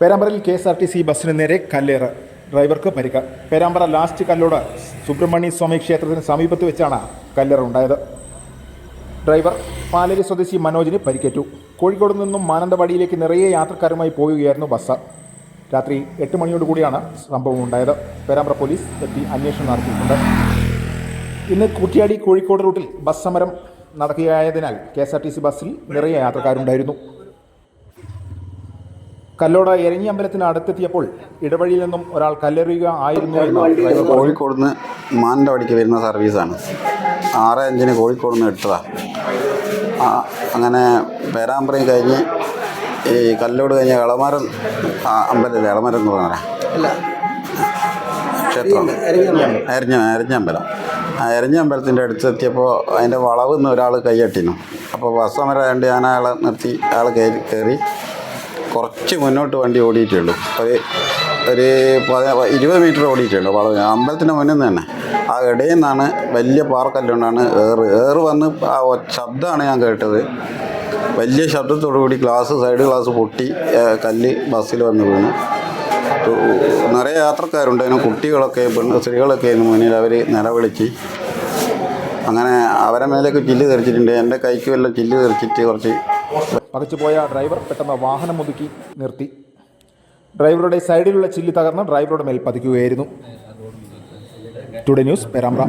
പേരാമ്പ്രയിൽ K S R T C ബസ്സിന് നേരെ കല്ലേറ്. ഡ്രൈവർക്ക് പരിക്ക്. പേരാമ്പറ ലാസ്റ്റ് കല്ലോട് സുബ്രഹ്മണ്യ സ്വാമി ക്ഷേത്രത്തിന് സമീപത്ത് വെച്ചാണ് കല്ലേറ് ഉണ്ടായത്. ഡ്രൈവർ പാലരി സ്വദേശി മനോജിന് പരിക്കേറ്റു. കോഴിക്കോട് നിന്നും മാനന്തവാടിയിലേക്ക് നിറയെ യാത്രക്കാരുമായി പോവുകയായിരുന്നു ബസ്. രാത്രി എട്ട് മണിയോടുകൂടിയാണ് സംഭവം ഉണ്ടായത്. പേരാമ്പ്ര പോലീസ് എത്തി അന്വേഷണം നടത്തിയിട്ടുണ്ട്. ഇന്ന് കുറ്റിയാടി കോഴിക്കോട് റൂട്ടിൽ ബസ് സമരം നടക്കുകയായതിനാൽ K S R T C ബസ്സിൽ നിറയെ യാത്രക്കാരുണ്ടായിരുന്നു. കല്ലോട് എരഞ്ഞി അമ്പലത്തിന് അടുത്തെത്തിയപ്പോൾ ഇടവഴിയിൽ നിന്നും ഒരാൾ കല്ലെറിയുക ആയിരുന്നു. കോഴിക്കോട് നിന്ന് മാനന്തവാടിക്ക് വരുന്ന സർവീസാണ്. ആറ് അഞ്ചിന് കോഴിക്കോട് നിന്ന് എടുത്തതാ അങ്ങനെ പേരാമ്പ്രയും കഴിഞ്ഞ് ഈ കല്ലോട് കഴിഞ്ഞ് ഇളമരം ആ, ഇളമരം എന്ന് പറഞ്ഞാൽ ക്ഷേത്രം. എരഞ്ഞ എരഞ്ഞമ്പലം ആ എരഞ്ഞമ്പലത്തിന്റെ അടുത്തെത്തിയപ്പോൾ അതിന്റെ വളവ് നിന്ന് ഒരാൾ കൈയട്ടിനു അപ്പോൾ ബസ് സമരം ഞാൻ അയാളെ നിർത്തി അയാൾ കയറി കയറി കുറച്ച് മുന്നോട്ട് വണ്ടി ഓടിയിട്ടുള്ളൂ. ഒരു ഒരു പതി- ഇരുപത് മീറ്റർ ഓടിയിട്ടുള്ളൂ. വളവ് അമ്പലത്തിന്റെ മുന്നിൽ നിന്ന് തന്നെ. ആ ഇടയിൽ നിന്നാണ് വലിയ പാറക്കല്ലുകൊണ്ടാണ് ഏറ് ഏറ് വന്ന് ആ ശബ്ദമാണ് ഞാൻ കേട്ടത്. വലിയ ശബ്ദത്തോടു കൂടി ഗ്ലാസ് സൈഡ് ഗ്ലാസ് പൊട്ടി കല്ല് ബസ്സിൽ വന്ന് വീണ്. നിറയെ യാത്രക്കാരുണ്ടായിരുന്നു കുട്ടികളൊക്കെ പെണ്ണ് സ്ത്രീകളൊക്കെ ആയിരുന്നു മുന്നിൽ അവർ നിലവിളിച്ച്. അങ്ങനെ അവരെ മേലേക്ക് ചില്ല് തെറിച്ചിട്ടുണ്ട്. എന്റെ കൈക്ക് വല്ല ചില്ല് തെറിച്ചിട്ട് കുറച്ച് പകച്ചുപോയ ഡ്രൈവർ പെട്ടെന്ന് വാഹനം ഒതുക്കി നിർത്തി. ഡ്രൈവറുടെ സൈഡിലുള്ള ചില്ലി തകർന്ന് ഡ്രൈവറുടെ മേൽ പതിക്കുകയായിരുന്നു. Today news Perambra.